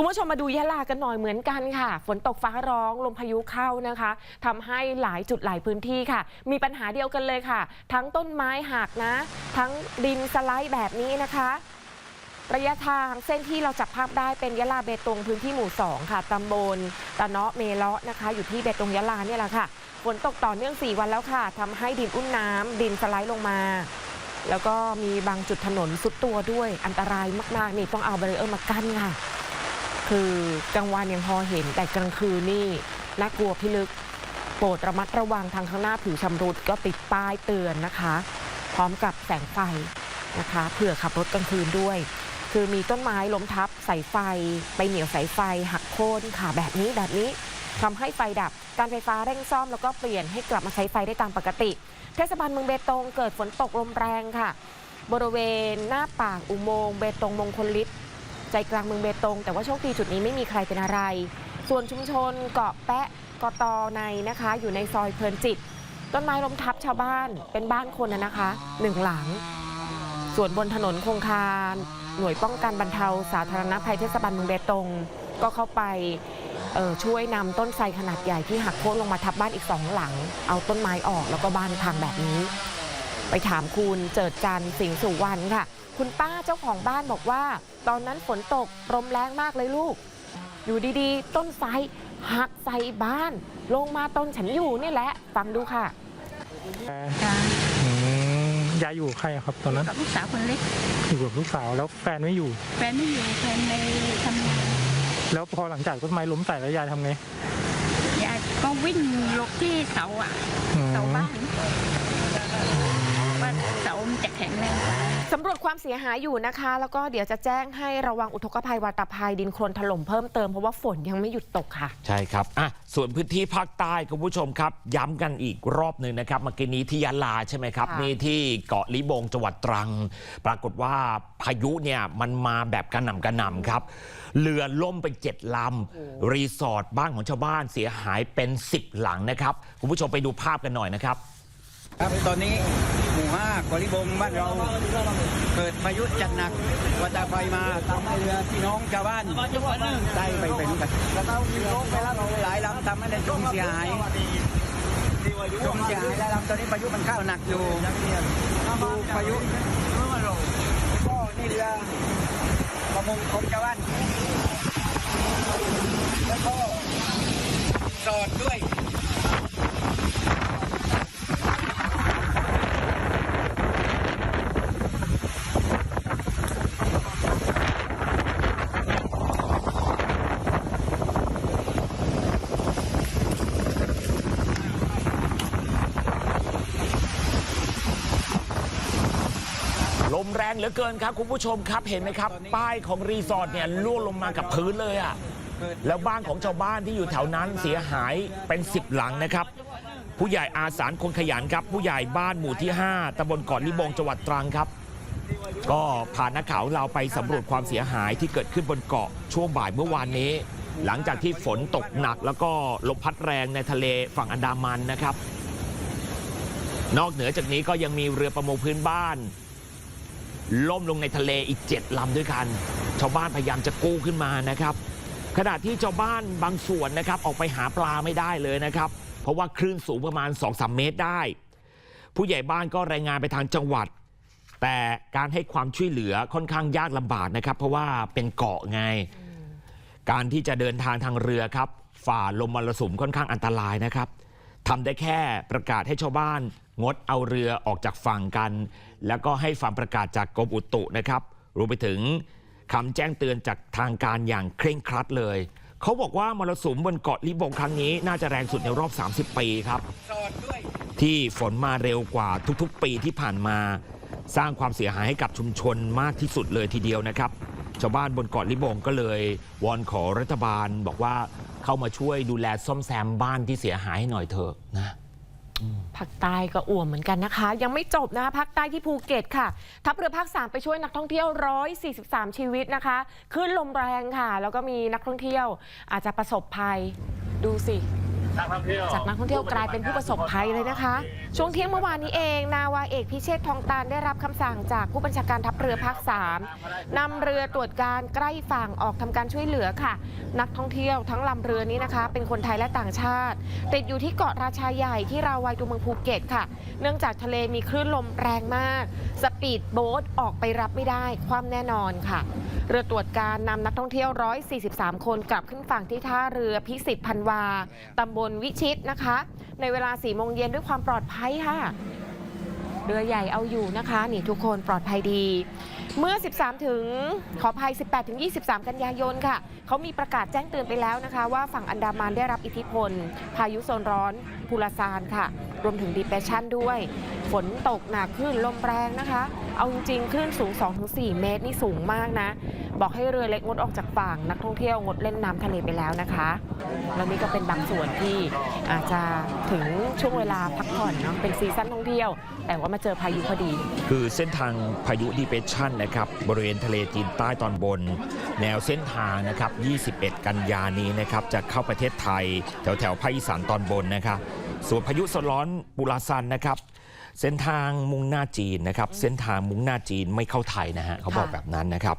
คุณผู้ชมมาดูยะลากันหน่อยเหมือนกันค่ะ ฝนตกฟ้าร้องลมพายุเข้านะคะทำให้หลายจุดหลายพื้นที่ค่ะ มีปัญหาเดียวกันเลยค่ะ ทั้งต้นไม้หักนะ ทั้งดินสไลด์แบบนี้นะคะระยะทางเส้นที่เราจับภาพได้เป็นยะลาเบตงพื้นที่หมู่ 2 ค่ะตำบลตะเนาะเมเลาะนะคะ อยู่ที่เบตงยะลาเนี่ยแหละค่ะฝนตกต่อเนื่อง 4 วันแล้วค่ะทำให้ดินอุ้นน้ำดินสไลด์ลงมา แล้วก็มีบางจุดถนนสุดตัวด้วยอันตรายมากๆนี่ต้องเอาเบรเออร์มากั้นค่ะ คือกลางวันยังพอเห็นแต่กลางคืนนี่น่ากลัวพิลึก โปรดระมัดระวังทางข้างหน้าผิวชำรุดก็ติดป้ายเตือนนะคะ พร้อมกับแสงไฟนะคะเผื่อขับรถกลางคืนด้วย คือมีต้นไม้ล้มทับสายไฟ ไปเหนียวสายไฟ หักโค่นค่ะแบบนี้แบบนี้ทำให้ไฟดับ การไฟฟ้าเร่งซ่อมแล้วก็เปลี่ยนให้กลับมาใช้ไฟได้ตามปกติ เทศบาลเมืองเบตงเกิดฝนตกลมแรงค่ะ บริเวณหน้าปากอุโมงค์เบตงมงคลฤทธิ์ ใจกลางเมืองเบตง แต่ว่าโชคดีจุดนี้ไม่มีใครเป็นอะไร ส่วนชุมชนเกาะแปะกตอในนะคะ อยู่ในซอยเพลินจิต ต้นไม้ล้มทับชาวบ้านเป็นบ้านคนนะคะหนึ่งหลัง ส่วนบนถนนคงคาหน่วยป้องกันบรรเทาสาธารณภัยเทศบาลเมืองเบตง ก็เข้าไปช่วยนำต้นไทรขนาดใหญ่ที่หักโค่นลงมาทับบ้านอีกสองหลัง เอาต้นไม้ออกแล้วก็บ้านพังแบบนี้ ไปถามคุณเจิดจันทร์สิงห์สุวรรณค่ะ คุณป้าเจ้าของบ้านบอกว่า ตอนนั้นฝนตกลมแรงมากเลยลูก อยู่ดีๆ ต้นไทรหักใส่บ้าน ลงมาต้นฉันอยู่นี่แหละ ฟังดูค่ะจ้าอืมยายอยู่กับใครอะครับตอนนั้นกับลูกสาวคนเล็ก อยู่กับลูกสาวแล้วแฟนไม่อยู่ แฟนไม่อยู่แฟนในทำงานแล้วพอหลังจากต้นไม้ล้มใส่แล้วยายทำไงยายก็วิ่งหลบที่เสาอะอืมเสาบ้านว่าเสามัน จะแข็งแรงกว่าสำรวจความเสียหายอยู่นะคะ แล้วก็เดี๋ยวจะแจ้งให้ระวังอุทกภัยวาตภัยดินโคลนถล่มเพิ่มเติมเพราะว่าฝนยังไม่หยุดตกค่ะ ใช่ครับอะส่วนพื้นที่ภาคใต้คุณผู้ชมครับ ย้ำกันอีกรอบหนึ่งนะครับเมื่อกี้นี้ที่ยะลาใช่ไหมครับค่ะนี่ที่เกาะลิบงจังหวัดตรัง ปรากฏว่าพายุเนี่ยมันมาแบบกระหน่ำกระหน่ำครับ เรือล่มไปเจ็ดลำรีสอร์ทบ้านของชาวบ้านเสียหายเป็น 10 หลังนะครับคุณผู้ชมไปดูภาพกันหน่อยนะครับ ครับตอนนี้หมู่ห้ากอลิบงบ้านเราเกิดพายุจัดหนักวัตาไฟมาทำให้เรือพี่น้องชาวบ้านได้ไปเป็นกันแล้วก็มีรถไปแล้วหลายลำทำให้ได้ชมเสียหายชมเสียหายหลายลำตอนนี้พายุมันเข้าหนักอยู่ดูพายุก็นี่เรือประมงของชาวบ้านแล้วก็จอดด้วย มแรงเหลือเกินครับ คุณผู้ชมครับเห็นไหมครับ ป้ายของรีสอร์ทเนี่ยล่วงลงมากับพื้นเลยอะแล้วบ้านของชาวบ้านที่อยู่แถวนั้นเสียหายเป็น10หลังนะครับ ผู้ใหญ่อาสารคนขยันครับ ผู้ใหญ่บ้านหมู่ที่ 5ตำบลเกาะลิบงจังหวัดตรังครับ ก็พานักข่าวเราไปสำรวจความเสียหายที่เกิดขึ้นบนเกาะช่วงบ่ายเมื่อวานนี้ หลังจากที่ฝนตกหนัก แล้วก็ลมพัดแรงในทะเลฝั่งอันดามันนะครับ นอกเหนือจากนี้ก็ยังมีเรือประมงพื้นบ้าน ล่มลงในทะเลอีก 7 ลำด้วยกัน ชาวบ้านพยายามจะกู้ขึ้นมานะครับ ขณะที่ชาวบ้านบางส่วนนะครับออกไปหาปลาไม่ได้เลยนะครับ เพราะว่าคลื่นสูงประมาณ 2-3 เมตรได้ ผู้ใหญ่บ้านก็รายงานไปทางจังหวัด แต่การให้ความช่วยเหลือค่อนข้างยากลำบากนะครับ เพราะว่าเป็นเกาะไง การที่จะเดินทางทางเรือครับ ฝ่าลมมรสุมค่อนข้างอันตรายนะครับ ทำได้แค่ประกาศให้ชาวบ้าน งดเอาเรือออกจากฝั่งกัน แล้วก็ให้ฟังประกาศจากกรมอุตุนะครับรวมไปถึงคำแจ้งเตือนจากทางการอย่างเคร่งครัดเลย เขาบอกว่ามรสุมบนเกาะลิบงครั้งนี้น่าจะแรงสุดในรอบ 30 ปีครับ ที่ฝนมาเร็วกว่าทุกๆ ปีที่ผ่านมา สร้างความเสียหายให้กับชุมชนมากที่สุดเลยทีเดียวนะครับ ชาวบ้านบนเกาะลิบงก็เลยวอนขอรัฐบาลบอกว่าเข้ามาช่วยดูแลซ่อมแซมบ้านที่เสียหายให้หน่อยเถอะนะภาคใต้ก็อ่วมเหมือนกันนะคะ ยังไม่จบนะคะภาคใต้ที่ภูเก็ตค่ะ ทัพเรือภาค 3 ไปช่วยนักท่องเที่ยว 143 ชีวิตนะคะคลื่นลมแรงค่ะ แล้วก็มีนักท่องเที่ยวอาจจะประสบภัยดูสิ จากนักท่องเที่ยวกลายเป็นผู้ประสบภัยเลยนะคะ ช่วงเที่ยงเมื่อวานนี้เอง นาวาเอกพิเชษทองตาลได้รับคำสั่งจากผู้บัญชาการทัพเรือภาค3นำเรือตรวจการใกล้ฝั่งออกทำการช่วยเหลือค่ะ นักท่องเที่ยวทั้งลำเรือนี้นะคะ เป็นคนไทยและต่างชาติ ติดอยู่ที่เกาะราชาใหญ่ที่ราวัยตัวเมืองภูเก็ตค่ะ เนื่องจากทะเลมีคลื่นลมแรงมาก สปีดโบ๊ทออกไปรับไม่ได้ความแน่นอนค่ะเรือตรวจการนำนักท่องเที่ยว 143 คนกลับขึ้นฝั่งที่ท่าเรือพิสิทธิ์พันวาตำบลวิชิตนะคะ ในเวลา4โมงเย็นด้วยความปลอดภัยค่ะ เรือใหญ่เอาอยู่นะคะ นี่ทุกคนปลอดภัยดี เมื่อ 13 ถึงขออภัย 18 ถึง 23 กันยายนค่ะ เขามีประกาศแจ้งเตือนไปแล้วนะคะ ว่าฝั่งอันดามันได้รับอิทธิพล พายุโซนร้อนพูลาซานค่ะ รวมถึงดีเปรสชันด้วย ฝนตกหนักคลื่นลมแรงนะคะ เอาจริงคลื่นสูง 2-4 เมตรนี่สูงมากนะ บอกให้เรือเล็กงดออกจากฝั่งนักท่องเที่ยวงดเล่นน้ำทะเลไปแล้วนะคะแล้วนี่ก็เป็นบางส่วนที่อาจจะถึงช่วงเวลาพักผ่อนเนาะเป็นซีซั่นท่องเที่ยว แต่ว่ามาเจอพายุพอดี คือเส้นทางพายุดีเ e ชันนะครับ บริเวณทะเลจีนใต้ตอนบน แนวเส้นทางนะครับ 21 กันยานี้นะครับ จะเข้าประเทศไทย แถวแถวภาคอีสานตอนบนนะครับ ส่วนพายุโซนร้อนปูลาซันนะครับ เส้นทางมุ่งหน้าจีนนะครับ เส้นทางมุ่งหน้าจีนไม่เข้าไทยนะฮะเขาบอกแบบนั้นนะครับ